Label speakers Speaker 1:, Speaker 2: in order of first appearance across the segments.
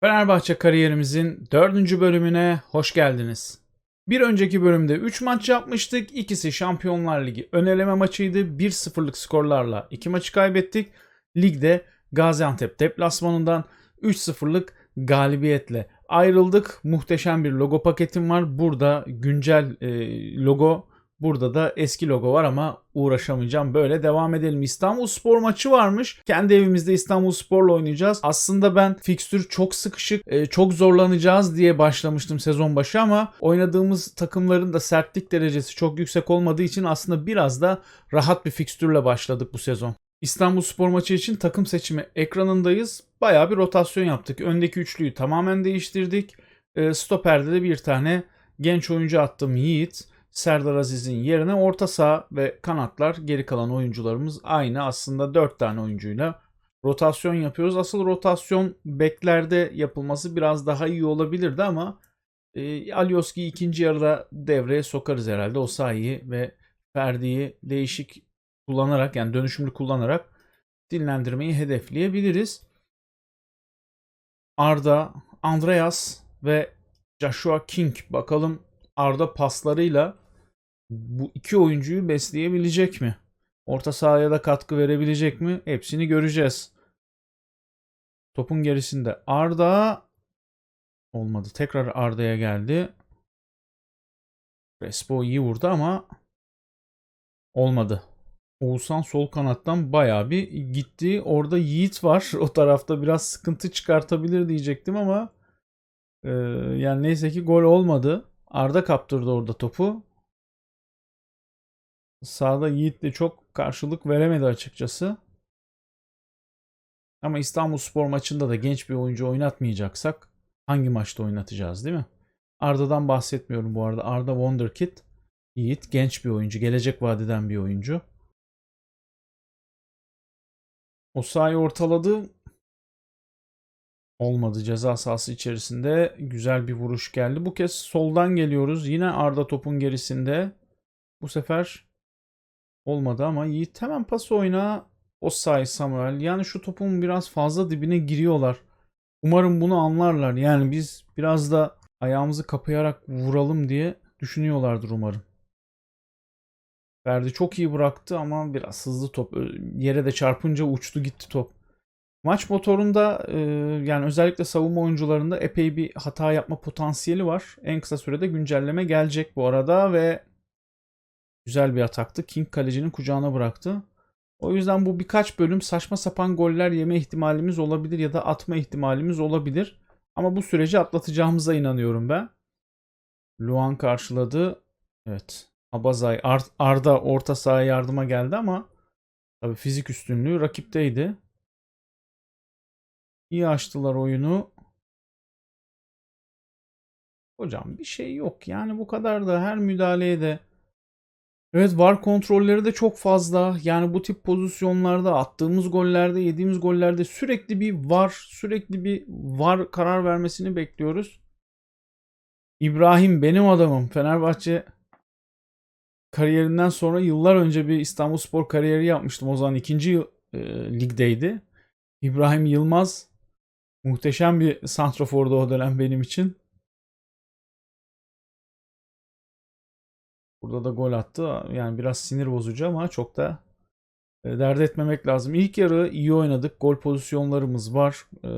Speaker 1: Fenerbahçe kariyerimizin dördüncü bölümüne hoş geldiniz. Bir önceki bölümde 3 maç yapmıştık. İkisi Şampiyonlar Ligi ön eleme maçıydı. 1-0'lık skorlarla 2 maçı kaybettik. Ligde Gaziantep deplasmanından 3-0'lık galibiyetle ayrıldık. Muhteşem bir logo paketim var. Burada güncel e, logo Burada da eski logo var ama uğraşamayacağım. Böyle devam edelim. İstanbul Spor maçı varmış. Kendi evimizde İstanbul Spor'la oynayacağız. Aslında ben fikstür çok sıkışık, e, çok zorlanacağız diye başlamıştım sezon başı ama oynadığımız takımların da sertlik derecesi çok yüksek olmadığı için aslında biraz da rahat bir fikstürle başladık bu sezon. İstanbul Spor maçı için takım seçimi ekranındayız. Bayağı bir rotasyon yaptık. Öndeki üçlüyü tamamen değiştirdik. E, Stoper'de de bir tane genç oyuncu attım Yiğit. Serdar Aziz'in yerine orta saha ve kanatlar geri kalan oyuncularımız aynı. Aslında 4 tane oyuncuyla rotasyon yapıyoruz. Asıl rotasyon beklerde yapılması biraz daha iyi olabilirdi ama e, Alioski'yi ikinci yarıda devreye sokarız herhalde. Osayi'yi ve Ferdi'yi değişik kullanarak yani dönüşümlü kullanarak dinlendirmeyi hedefleyebiliriz. Arda, Andreas ve Joshua King bakalım Arda paslarıyla bu iki oyuncuyu besleyebilecek mi? Orta sahaya da katkı verebilecek mi? Hepsini göreceğiz. Topun gerisinde Arda olmadı. Tekrar Arda'ya geldi. Crespo iyi vurdu ama olmadı. Oğuzhan sol kanattan bayağı bir gitti. Orada Yiğit var. O tarafta biraz sıkıntı çıkartabilir diyecektim ama e, yani neyse ki gol olmadı. Arda kaptırdı orada topu. Sağda Yiğit de çok karşılık veremedi açıkçası. Ama İstanbul Spor maçında da genç bir oyuncu oynatmayacaksak hangi maçta oynatacağız değil mi? Arda'dan bahsetmiyorum bu arada. Arda Wonderkid. Yiğit genç bir oyuncu. Gelecek vadeden bir oyuncu. O sahayı ortaladı. Olmadı ceza sahası içerisinde. Güzel bir vuruş geldi. Bu kez soldan geliyoruz. Yine Arda topun gerisinde. Bu sefer olmadı ama Yiğit hemen pas oyna. Osay Samuel. Yani şu topun biraz fazla dibine giriyorlar. Umarım bunu anlarlar. Yani biz biraz da ayağımızı kapayarak vuralım diye düşünüyorlardır umarım. Ferdi çok iyi bıraktı ama biraz hızlı top. Yere de çarpınca uçtu gitti top. Maç motorunda e, yani özellikle savunma oyuncularında epey bir hata yapma potansiyeli var. En kısa sürede güncelleme gelecek bu arada ve güzel bir ataktı. King kalecinin kucağına bıraktı. O yüzden bu birkaç bölüm saçma sapan goller yeme ihtimalimiz olabilir ya da atma ihtimalimiz olabilir. Ama bu süreci atlatacağımıza inanıyorum ben. Luan karşıladı. Evet. Abazay Arda orta sahaya yardıma geldi ama tabii fizik üstünlüğü rakipteydi. İyi açtılar oyunu. Hocam bir şey yok. Yani bu kadar da her müdahaleye de Evet var kontrolleri de çok fazla. Yani bu tip pozisyonlarda attığımız gollerde, yediğimiz gollerde sürekli bir var, sürekli bir var karar vermesini bekliyoruz. İbrahim benim adamım. Fenerbahçe kariyerinden sonra yıllar önce bir İstanbulspor kariyeri yapmıştım. O zaman ikinci e, ligdeydi. İbrahim Yılmaz muhteşem bir santrafordu o dönem benim için. Burada da gol attı. Yani biraz sinir bozucu ama çok da e, dert etmemek lazım. İlk yarı iyi oynadık. Gol pozisyonlarımız var. E,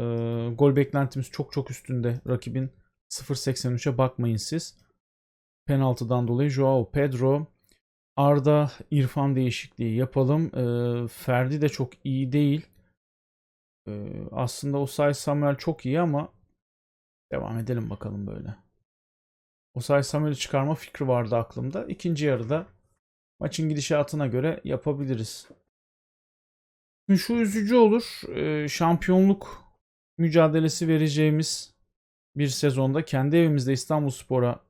Speaker 1: gol beklentimiz çok çok üstünde. Rakibin 0.83'e bakmayın siz. Penaltıdan dolayı Joao Pedro, Arda, İrfan değişikliği yapalım. E, Ferdi de çok iyi değil. Aslında Osay Samuel çok iyi ama devam edelim bakalım böyle. Osay Samuel'i çıkarma fikri vardı aklımda. İkinci yarıda maçın gidişatına göre yapabiliriz. Şimdi şu üzücü olur. E, şampiyonluk mücadelesi vereceğimiz bir sezonda kendi evimizde İstanbulspor'a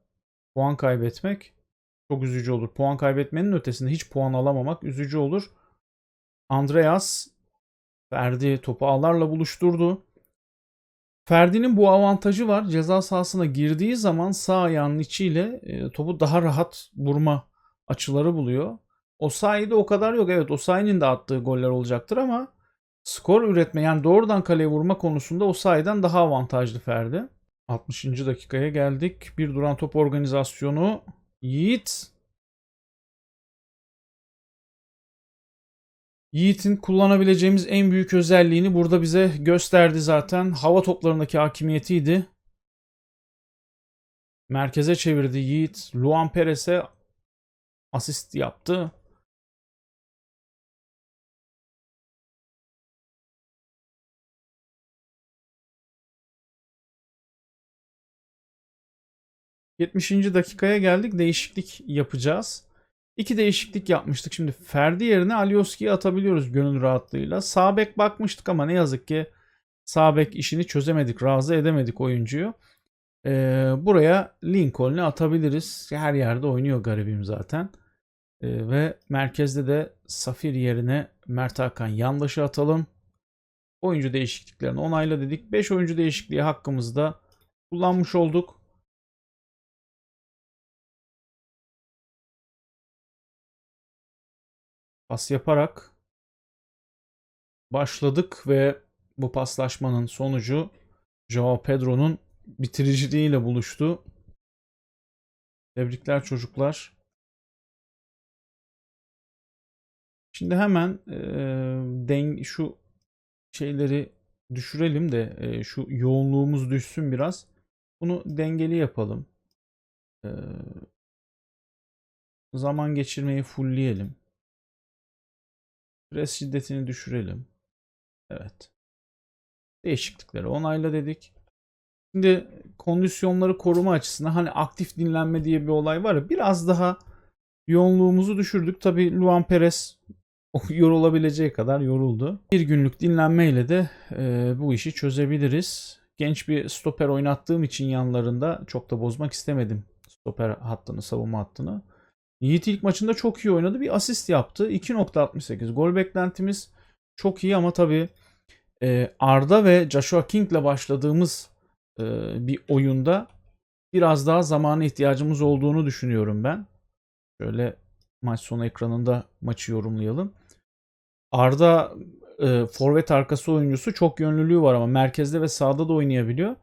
Speaker 1: puan kaybetmek çok üzücü olur. Puan kaybetmenin ötesinde hiç puan alamamak üzücü olur. Andreas Ferdi topu ağlarla buluşturdu. Ferdi'nin bu avantajı var. Ceza sahasına girdiği zaman sağ ayağının içiyle e, topu daha rahat vurma açıları buluyor. O sayede o kadar yok. Evet o Osayi'nin de attığı goller olacaktır ama skor üretme yani doğrudan kaleye vurma konusunda o sayeden daha avantajlı Ferdi. 60. dakikaya geldik. Bir duran top organizasyonu. Yiğit. Yiğit'in kullanabileceğimiz en büyük özelliğini burada bize gösterdi zaten. Hava toplarındaki hakimiyetiydi. Merkeze çevirdi Yiğit. Luan Perez'e asist yaptı. ...70. dakikaya geldik. Değişiklik yapacağız. İki değişiklik yapmıştık. Şimdi Ferdi yerine Alioski'yi atabiliyoruz gönül rahatlığıyla. Sağ bek bakmıştık ama ne yazık ki sağ bek işini çözemedik. Razı edemedik oyuncuyu. Ee, buraya Lincoln'u atabiliriz. Her yerde oynuyor garibim zaten. Ee, ve merkezde de Safir yerine Mert Hakan yandaşı atalım. Oyuncu değişikliklerini onayla dedik. 5 oyuncu değişikliği hakkımızda kullanmış olduk. Pas yaparak başladık ve bu paslaşmanın sonucu Joao Pedro'nun bitiriciliğiyle buluştu. Tebrikler çocuklar. Şimdi hemen e, den şu şeyleri düşürelim de e, şu yoğunluğumuz düşsün biraz. Bunu dengeli yapalım. E, zaman geçirmeyi fullleyelim. Pres şiddetini düşürelim. Evet. Değişiklikleri onayla dedik. Şimdi kondisyonları koruma açısından hani aktif dinlenme diye bir olay var ya biraz daha yoğunluğumuzu düşürdük. Tabi Luan Perez yorulabileceği kadar yoruldu. Bir günlük dinlenmeyle de e, bu işi çözebiliriz. Genç bir stoper oynattığım için yanlarında çok da bozmak istemedim stoper hattını, savunma hattını. Yiğit ilk maçında çok iyi oynadı. Bir asist yaptı. 2.68 gol beklentimiz çok iyi ama tabii e, Arda ve Joshua King ile başladığımız e, bir oyunda biraz daha zamana ihtiyacımız olduğunu düşünüyorum ben. Şöyle maç sonu ekranında maçı yorumlayalım. Arda e, forvet arkası oyuncusu çok yönlülüğü var ama merkezde ve sağda da oynayabiliyor.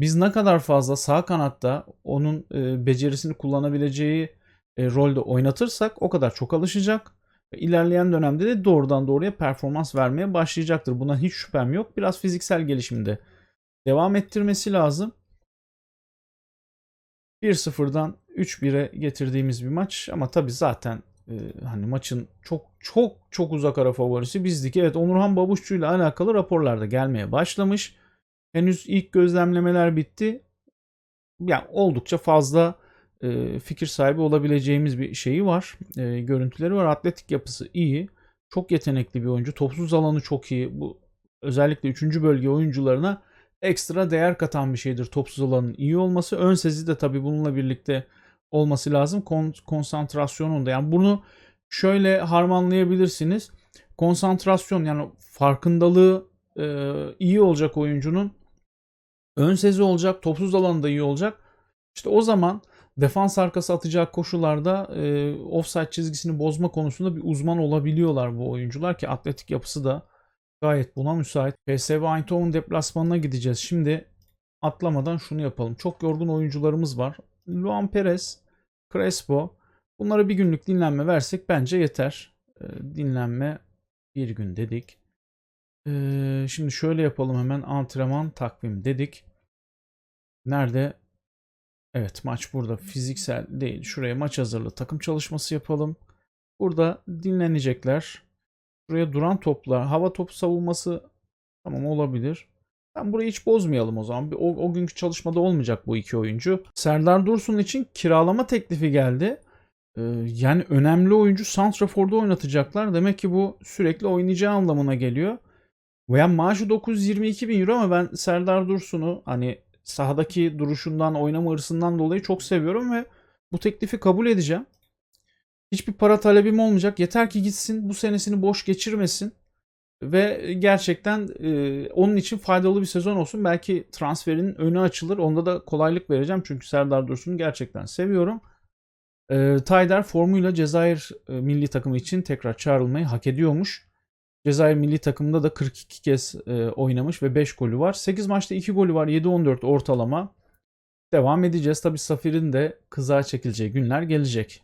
Speaker 1: Biz ne kadar fazla sağ kanatta onun e, becerisini kullanabileceği rolde oynatırsak o kadar çok alışacak. İlerleyen dönemde de doğrudan doğruya performans vermeye başlayacaktır. Buna hiç şüphem yok. Biraz fiziksel gelişimde devam ettirmesi lazım. 1-0'dan 3-1'e getirdiğimiz bir maç ama tabi zaten e, hani maçın çok çok çok uzak ara favorisi bizdik. Evet Onurhan Babuşçu ile alakalı raporlar da gelmeye başlamış. Henüz ilk gözlemlemeler bitti. Yani oldukça fazla e, fikir sahibi olabileceğimiz bir şeyi var. E, görüntüleri var. Atletik yapısı iyi. Çok yetenekli bir oyuncu. Topsuz alanı çok iyi. Bu özellikle 3. bölge oyuncularına ekstra değer katan bir şeydir topsuz alanın iyi olması. Ön sezi de tabii bununla birlikte olması lazım. Kon konsantrasyonunda yani bunu şöyle harmanlayabilirsiniz. Konsantrasyon yani farkındalığı e, iyi olacak oyuncunun ön sezi olacak, topsuz alanda iyi olacak. İşte o zaman defans arkası atacak koşularda e, offside çizgisini bozma konusunda bir uzman olabiliyorlar bu oyuncular ki atletik yapısı da gayet buna müsait. PSV Eindhoven deplasmanına gideceğiz. Şimdi atlamadan şunu yapalım. Çok yorgun oyuncularımız var. Luan Perez, Crespo. Bunlara bir günlük dinlenme versek bence yeter. E, dinlenme bir gün dedik. E, şimdi şöyle yapalım hemen antrenman takvim dedik. Nerede? Evet maç burada fiziksel değil. Şuraya maç hazırlığı takım çalışması yapalım. Burada dinlenecekler. Buraya duran toplar, hava topu savunması tamam olabilir. Ben burayı hiç bozmayalım o zaman. O, o günkü çalışmada olmayacak bu iki oyuncu. Serdar Dursun için kiralama teklifi geldi. Ee, yani önemli oyuncu Santrafor'da oynatacaklar. Demek ki bu sürekli oynayacağı anlamına geliyor. Veya maaşı 922 bin euro ama ben Serdar Dursun'u hani sahadaki duruşundan, oynama hırsından dolayı çok seviyorum ve bu teklifi kabul edeceğim. Hiçbir para talebim olmayacak. Yeter ki gitsin, bu senesini boş geçirmesin ve gerçekten e, onun için faydalı bir sezon olsun. Belki transferin önü açılır. Onda da kolaylık vereceğim çünkü Serdar Dursun'u gerçekten seviyorum. E, Tayder formuyla Cezayir e, milli takımı için tekrar çağrılmayı hak ediyormuş. Cezayir milli takımında da 42 kez e, oynamış ve 5 golü var. 8 maçta 2 golü var. 7-14 ortalama. Devam edeceğiz. Tabi Safir'in de kızağa çekileceği günler gelecek.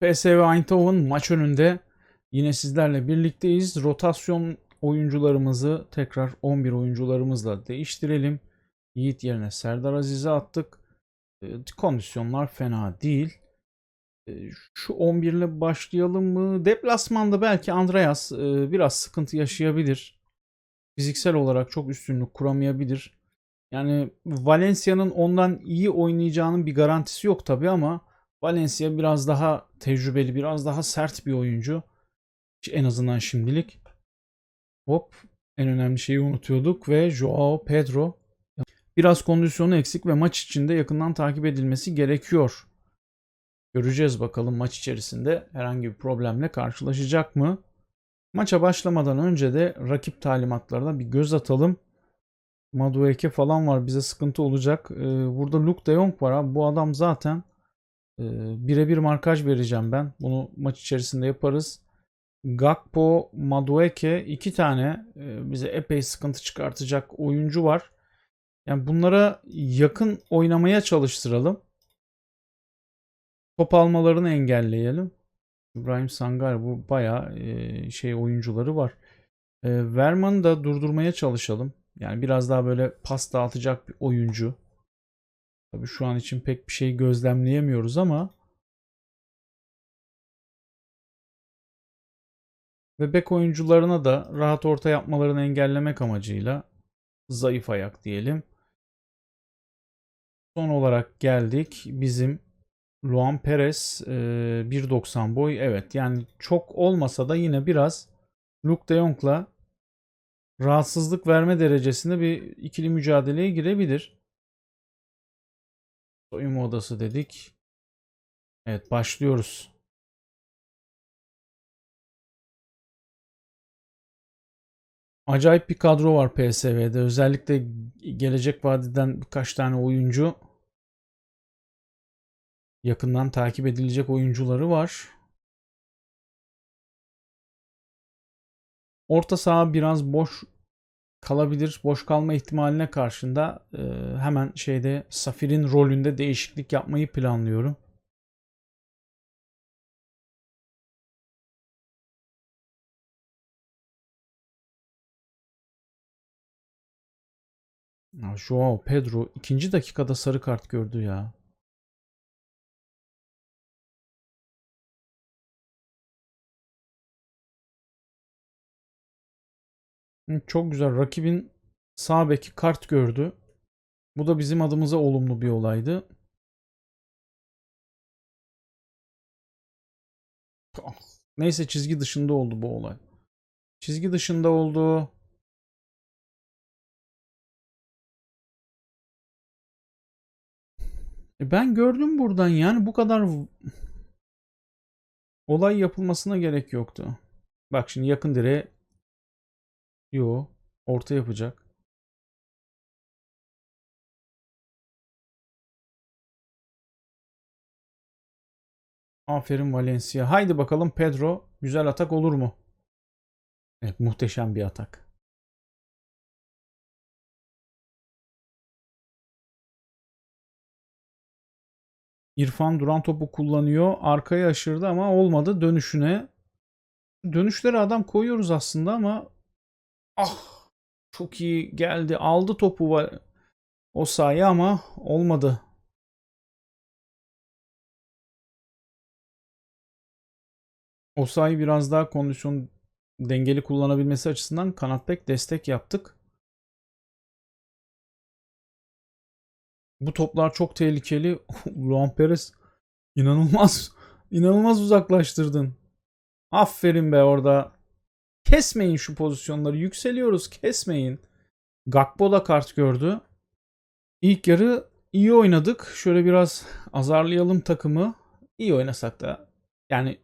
Speaker 1: PSV Eindhoven maç önünde yine sizlerle birlikteyiz. Rotasyon oyuncularımızı tekrar 11 oyuncularımızla değiştirelim. Yiğit yerine Serdar Aziz'i attık. E, kondisyonlar fena değil. E, şu 11 ile başlayalım mı? Deplasmanda belki Andreas e, biraz sıkıntı yaşayabilir. Fiziksel olarak çok üstünlük kuramayabilir. Yani Valencia'nın ondan iyi oynayacağının bir garantisi yok tabii ama Valencia biraz daha tecrübeli, biraz daha sert bir oyuncu. En azından şimdilik. Hop en önemli şeyi unutuyorduk ve Joao Pedro biraz kondisyonu eksik ve maç içinde yakından takip edilmesi gerekiyor. Göreceğiz bakalım maç içerisinde herhangi bir problemle karşılaşacak mı? Maça başlamadan önce de rakip talimatlarına bir göz atalım. Madueke falan var bize sıkıntı olacak. Ee, burada Luke de Jong var abi. Bu adam zaten e, birebir markaj vereceğim ben. Bunu maç içerisinde yaparız. Gakpo, Madueke iki tane e, bize epey sıkıntı çıkartacak oyuncu var. Yani bunlara yakın oynamaya çalıştıralım. Top almalarını engelleyelim. İbrahim Sangar bu bayağı e, şey oyuncuları var. E, Verman'ı da durdurmaya çalışalım. Yani biraz daha böyle pas dağıtacak bir oyuncu. Tabii şu an için pek bir şey gözlemleyemiyoruz ama ve bek oyuncularına da rahat orta yapmalarını engellemek amacıyla zayıf ayak diyelim. Son olarak geldik bizim Luan Perez e, 1.90 boy. Evet yani çok olmasa da yine biraz Luke de Jong'la rahatsızlık verme derecesinde bir ikili mücadeleye girebilir. Soyunma odası dedik. Evet başlıyoruz. Acayip bir kadro var PSV'de. Özellikle gelecek vadiden birkaç tane oyuncu yakından takip edilecek oyuncuları var. Orta saha biraz boş kalabilir. Boş kalma ihtimaline karşında e, hemen şeyde Safir'in rolünde değişiklik yapmayı planlıyorum. Joao Pedro ikinci dakikada sarı kart gördü ya. Çok güzel. Rakibin sağ beki kart gördü. Bu da bizim adımıza olumlu bir olaydı. Neyse çizgi dışında oldu bu olay. Çizgi dışında oldu. E ben gördüm buradan yani bu kadar olay yapılmasına gerek yoktu. Bak şimdi yakın direğe Yo. Orta yapacak. Aferin Valencia. Haydi bakalım Pedro. Güzel atak olur mu? Evet muhteşem bir atak. İrfan duran topu kullanıyor. Arkaya aşırdı ama olmadı. Dönüşüne. Dönüşleri adam koyuyoruz aslında ama Ah çok iyi geldi. Aldı topu var. O sayı ama olmadı. O sayı biraz daha kondisyon dengeli kullanabilmesi açısından kanat bek destek yaptık. Bu toplar çok tehlikeli. Luan Perez inanılmaz inanılmaz uzaklaştırdın. Aferin be orada. Kesmeyin şu pozisyonları. Yükseliyoruz. Kesmeyin. Gakpo da kart gördü. İlk yarı iyi oynadık. Şöyle biraz azarlayalım takımı. İyi oynasak da yani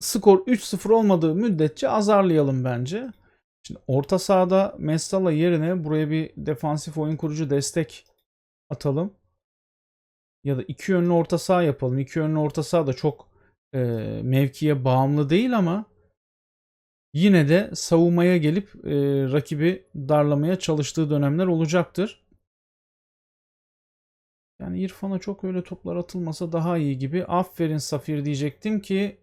Speaker 1: skor 3-0 olmadığı müddetçe azarlayalım bence. Şimdi orta sahada Messala yerine buraya bir defansif oyun kurucu destek atalım. Ya da iki yönlü orta saha yapalım. İki yönlü orta saha da çok e, mevkiye bağımlı değil ama yine de savunmaya gelip e, rakibi darlamaya çalıştığı dönemler olacaktır. Yani İrfan'a çok öyle toplar atılmasa daha iyi gibi. Aferin Safir diyecektim ki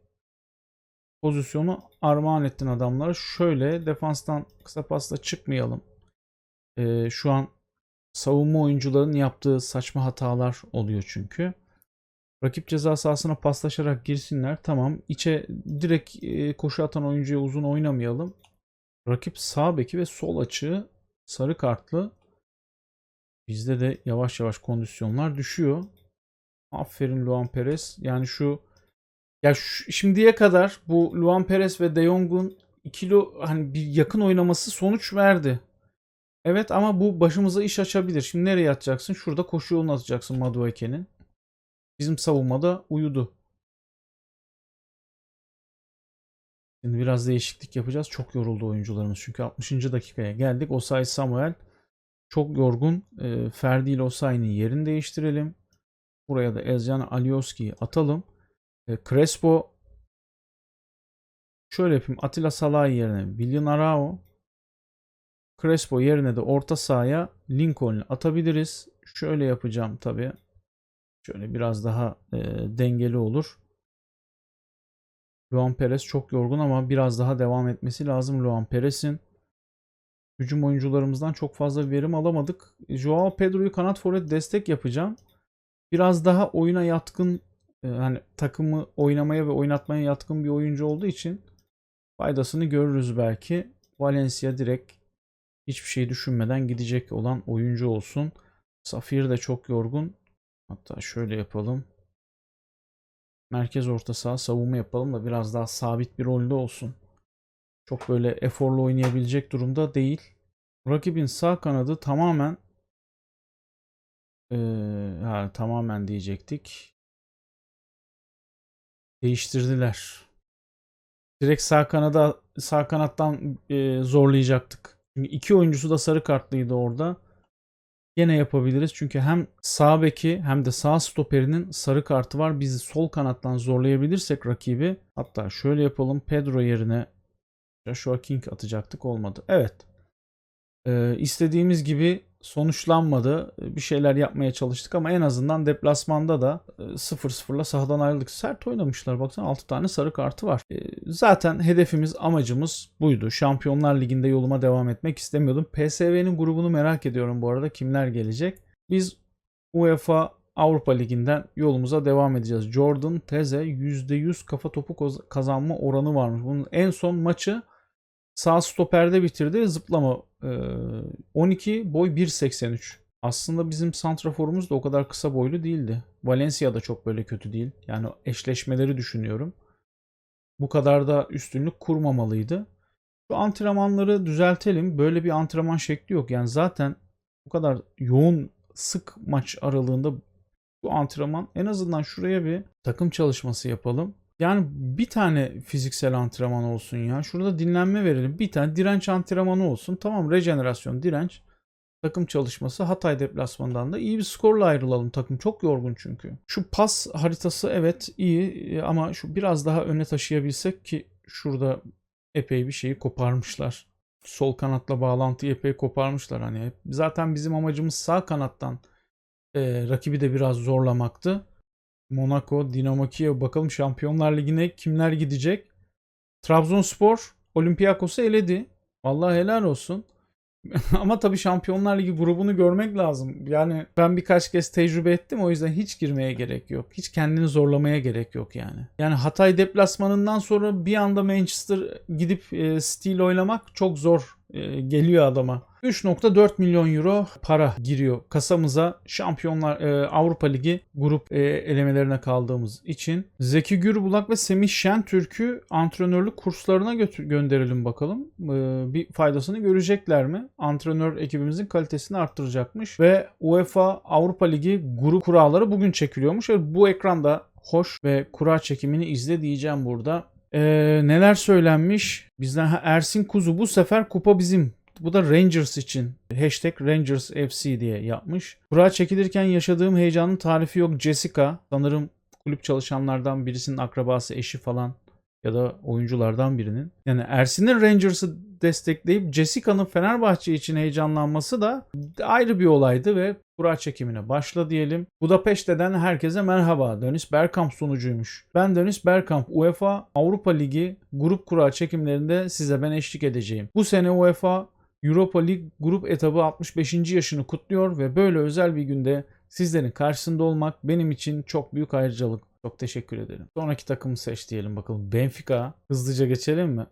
Speaker 1: pozisyonu armağan ettin adamlara. Şöyle defanstan kısa pasla çıkmayalım. Ee, şu an savunma oyuncularının yaptığı saçma hatalar oluyor çünkü. Rakip ceza sahasına paslaşarak girsinler. Tamam. İçe direkt e, koşu atan oyuncuya uzun oynamayalım. Rakip sağ beki ve sol açığı sarı kartlı. Bizde de yavaş yavaş kondisyonlar düşüyor. Aferin Luan Perez. Yani şu ya şu, şimdiye kadar bu Luan Perez ve De Jong'un ikili hani bir yakın oynaması sonuç verdi. Evet ama bu başımıza iş açabilir. Şimdi nereye atacaksın? Şurada koşu yolunu atacaksın Madueke'nin. Bizim savunmada uyudu. Şimdi biraz değişiklik yapacağız. Çok yoruldu oyuncularımız. Çünkü 60. dakikaya geldik. Osay Samuel çok yorgun. E, Ferdi ile Osayi'nin yerini değiştirelim. Buraya da Ezcan Alioski'yi atalım. E, Crespo şöyle yapayım. Atilla Salay yerine Willian Arao Crespo yerine de orta sahaya Lincoln'u atabiliriz. Şöyle yapacağım tabii. Şöyle biraz daha e, dengeli olur. Luan Perez çok yorgun ama biraz daha devam etmesi lazım Luan Perez'in. Hücum oyuncularımızdan çok fazla verim alamadık. Joao Pedro'yu kanat forvet destek yapacağım. Biraz daha oyuna yatkın e, hani takımı oynamaya ve oynatmaya yatkın bir oyuncu olduğu için faydasını görürüz belki. Valencia direkt hiçbir şey düşünmeden gidecek olan oyuncu olsun. Safir de çok yorgun. Hatta şöyle yapalım. Merkez orta saha savunma yapalım da biraz daha sabit bir rolde olsun. Çok böyle eforlu oynayabilecek durumda değil. Rakibin sağ kanadı tamamen ee, ha, tamamen diyecektik. Değiştirdiler. Direkt sağ kanada sağ kanattan e, zorlayacaktık. Çünkü iki oyuncusu da sarı kartlıydı orada. Yine yapabiliriz. Çünkü hem sağ beki hem de sağ stoperinin sarı kartı var. Bizi sol kanattan zorlayabilirsek rakibi. Hatta şöyle yapalım. Pedro yerine Joshua King atacaktık. Olmadı. Evet. Ee, istediğimiz gibi sonuçlanmadı. Bir şeyler yapmaya çalıştık ama en azından deplasmanda da 0-0'la sahadan ayrıldık. Sert oynamışlar. Baksana 6 tane sarı kartı var. Ee, zaten hedefimiz, amacımız buydu. Şampiyonlar Ligi'nde yoluma devam etmek istemiyordum. PSV'nin grubunu merak ediyorum bu arada. Kimler gelecek? Biz UEFA Avrupa Ligi'nden yolumuza devam edeceğiz. Jordan Teze %100 kafa topu kazanma oranı varmış. Bunun en son maçı sağ stoperde bitirdi. Zıplama 12 boy 1.83. Aslında bizim santraforumuz da o kadar kısa boylu değildi. Valencia da çok böyle kötü değil. Yani eşleşmeleri düşünüyorum. Bu kadar da üstünlük kurmamalıydı. Şu antrenmanları düzeltelim. Böyle bir antrenman şekli yok. Yani zaten bu kadar yoğun sık maç aralığında bu antrenman en azından şuraya bir takım çalışması yapalım. Yani bir tane fiziksel antrenman olsun ya. Şurada dinlenme verelim. Bir tane direnç antrenmanı olsun. Tamam rejenerasyon, direnç, takım çalışması. Hatay deplasmanından da iyi bir skorla ayrılalım. Takım çok yorgun çünkü. Şu pas haritası evet iyi ama şu biraz daha öne taşıyabilsek ki şurada epey bir şeyi koparmışlar. Sol kanatla bağlantıyı epey koparmışlar hani. Zaten bizim amacımız sağ kanattan e, rakibi de biraz zorlamaktı. Monaco, Dinamo Kiev bakalım Şampiyonlar Ligi'ne kimler gidecek? Trabzonspor Olympiakos'u eledi. Vallahi helal olsun. Ama tabii Şampiyonlar Ligi grubunu görmek lazım. Yani ben birkaç kez tecrübe ettim o yüzden hiç girmeye gerek yok. Hiç kendini zorlamaya gerek yok yani. Yani Hatay deplasmanından sonra bir anda Manchester gidip e, Steel oynamak çok zor e, geliyor adama. 3.4 milyon euro para giriyor kasamıza Şampiyonlar e, Avrupa Ligi grup e, elemelerine kaldığımız için. Zeki Gürbulak ve Semih Şentürk'ü antrenörlük kurslarına götür, gönderelim bakalım. E, bir faydasını görecekler mi? Antrenör ekibimizin kalitesini arttıracakmış ve UEFA Avrupa Ligi grup kuralları bugün çekiliyormuş. ve bu ekranda hoş ve kura çekimini izle diyeceğim burada. Ee, neler söylenmiş? Bizden Ersin Kuzu bu sefer kupa bizim bu da Rangers için. Hashtag Rangers FC diye yapmış. Kura çekilirken yaşadığım heyecanın tarifi yok. Jessica sanırım kulüp çalışanlardan birisinin akrabası, eşi falan ya da oyunculardan birinin. Yani Ersin'in Rangers'ı destekleyip Jessica'nın Fenerbahçe için heyecanlanması da ayrı bir olaydı ve kura çekimine başla diyelim. Budapeşte'den herkese merhaba. Dönis Bergkamp sunucuymuş. Ben Dönis Bergkamp UEFA Avrupa Ligi grup kura çekimlerinde size ben eşlik edeceğim. Bu sene UEFA Europa League grup etabı 65. yaşını kutluyor ve böyle özel bir günde sizlerin karşısında olmak benim için çok büyük ayrıcalık. Çok teşekkür ederim. Sonraki takımı seç diyelim bakalım. Benfica. Hızlıca geçelim mi?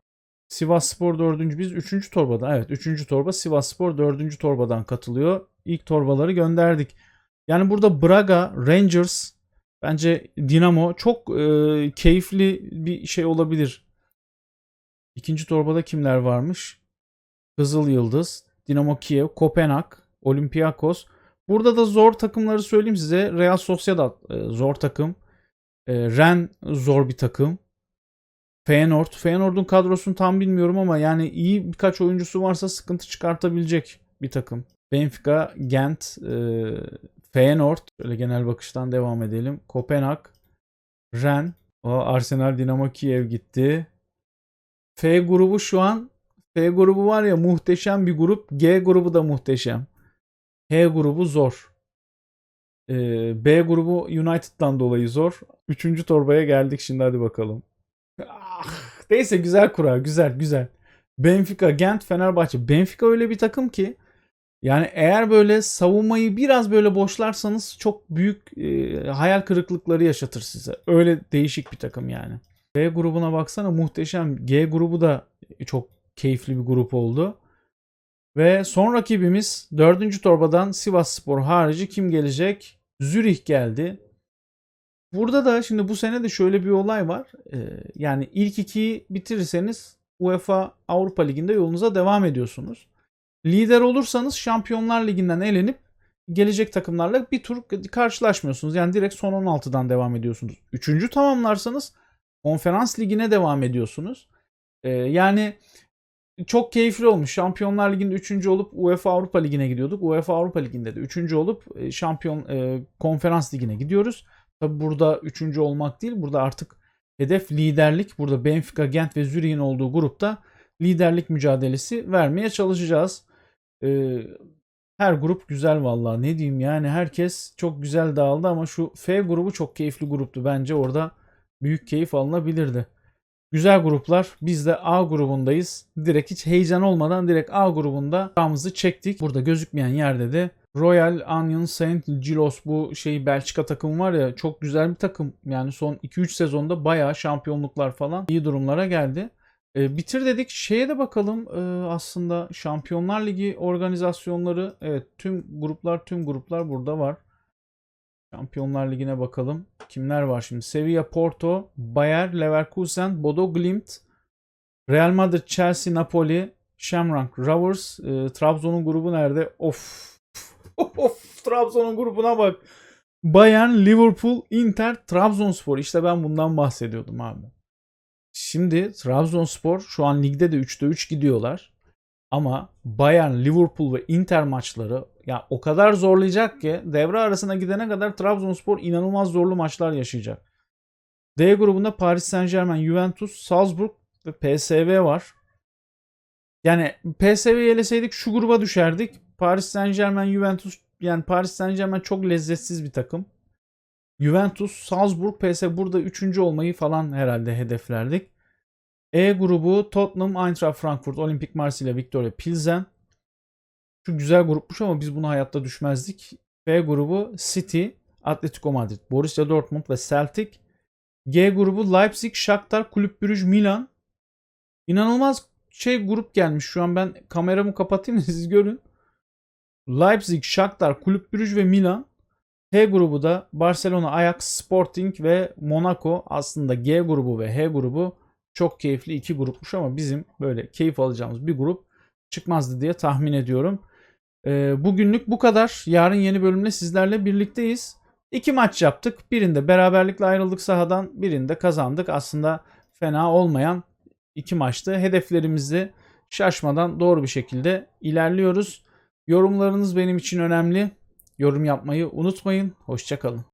Speaker 1: Sivas Spor 4. Biz 3. torbadan. Evet 3. torba Sivas Spor 4. torbadan katılıyor. İlk torbaları gönderdik. Yani burada Braga, Rangers, bence Dinamo çok e, keyifli bir şey olabilir. İkinci torbada kimler varmış? Kızıl Yıldız, Dinamo Kiev, Kopenhag, Olympiakos. Burada da zor takımları söyleyeyim size. Real Sociedad e, zor takım. E, Ren zor bir takım. Feyenoord. Feyenoord'un kadrosunu tam bilmiyorum ama yani iyi birkaç oyuncusu varsa sıkıntı çıkartabilecek bir takım. Benfica, Gent, e, Feyenoord. Şöyle genel bakıştan devam edelim. Kopenhag, Ren, o Arsenal, Dinamo Kiev gitti. F grubu şu an F grubu var ya muhteşem bir grup. G grubu da muhteşem. H grubu zor. Ee, B grubu United'dan dolayı zor. Üçüncü torbaya geldik şimdi hadi bakalım. Ah, neyse güzel kura güzel güzel. Benfica, Gent, Fenerbahçe. Benfica öyle bir takım ki yani eğer böyle savunmayı biraz böyle boşlarsanız çok büyük e, hayal kırıklıkları yaşatır size. Öyle değişik bir takım yani. B grubuna baksana muhteşem. G grubu da çok keyifli bir grup oldu. Ve son rakibimiz 4. torbadan Sivas Spor harici kim gelecek? Zürih geldi. Burada da şimdi bu sene de şöyle bir olay var. Ee, yani ilk ikiyi bitirirseniz UEFA Avrupa Ligi'nde yolunuza devam ediyorsunuz. Lider olursanız Şampiyonlar Ligi'nden elenip gelecek takımlarla bir tur karşılaşmıyorsunuz. Yani direkt son 16'dan devam ediyorsunuz. Üçüncü tamamlarsanız Konferans Ligi'ne devam ediyorsunuz. Ee, yani çok keyifli olmuş. Şampiyonlar Ligi'nde 3. olup UEFA Avrupa Ligi'ne gidiyorduk. UEFA Avrupa Ligi'nde de 3. olup e, şampiyon e, konferans ligine gidiyoruz. Tabi burada 3. olmak değil. Burada artık hedef liderlik. Burada Benfica, Gent ve Zürih'in olduğu grupta liderlik mücadelesi vermeye çalışacağız. E, her grup güzel vallahi. Ne diyeyim yani herkes çok güzel dağıldı ama şu F grubu çok keyifli gruptu. Bence orada büyük keyif alınabilirdi. Güzel gruplar. Biz de A grubundayız. Direkt hiç heyecan olmadan direkt A grubunda ağımızı çektik. Burada gözükmeyen yerde de Royal Onion Saint Gilos bu şey Belçika takımı var ya çok güzel bir takım. Yani son 2-3 sezonda bayağı şampiyonluklar falan iyi durumlara geldi. E, bitir dedik. Şeye de bakalım e, aslında Şampiyonlar Ligi organizasyonları evet tüm gruplar tüm gruplar burada var. Şampiyonlar Ligi'ne bakalım. Kimler var şimdi? Sevilla, Porto, Bayer, Leverkusen, Bodo Glimt, Real Madrid, Chelsea, Napoli, Shamrock Rovers. E, Trabzon'un grubu nerede? Of. of Trabzon'un grubuna bak. Bayern, Liverpool, Inter, Trabzonspor. İşte ben bundan bahsediyordum abi. Şimdi Trabzonspor şu an ligde de 3'te 3 gidiyorlar. Ama Bayern, Liverpool ve Inter maçları ya o kadar zorlayacak ki devre arasına gidene kadar Trabzonspor inanılmaz zorlu maçlar yaşayacak. D grubunda Paris Saint Germain, Juventus, Salzburg ve PSV var. Yani PSV'yi eleseydik şu gruba düşerdik. Paris Saint Germain, Juventus yani Paris Saint Germain çok lezzetsiz bir takım. Juventus, Salzburg, PSV burada 3. olmayı falan herhalde hedeflerdik. E grubu Tottenham, Eintracht Frankfurt, Olimpik Marsilya, Victoria Pilsen. Şu güzel grupmuş ama biz buna hayatta düşmezdik. F grubu City, Atletico Madrid, Borussia Dortmund ve Celtic. G grubu Leipzig, Shakhtar, Kulüp Brugge, Milan. İnanılmaz şey grup gelmiş. Şu an ben kameramı kapatayım siz görün. Leipzig, Shakhtar, Kulüp Brugge ve Milan. H grubu da Barcelona, Ajax, Sporting ve Monaco. Aslında G grubu ve H grubu çok keyifli iki grupmuş ama bizim böyle keyif alacağımız bir grup çıkmazdı diye tahmin ediyorum. Ee, bugünlük bu kadar. Yarın yeni bölümle sizlerle birlikteyiz. İki maç yaptık. Birinde beraberlikle ayrıldık sahadan. Birinde kazandık. Aslında fena olmayan iki maçtı. Hedeflerimizi şaşmadan doğru bir şekilde ilerliyoruz. Yorumlarınız benim için önemli. Yorum yapmayı unutmayın. Hoşçakalın.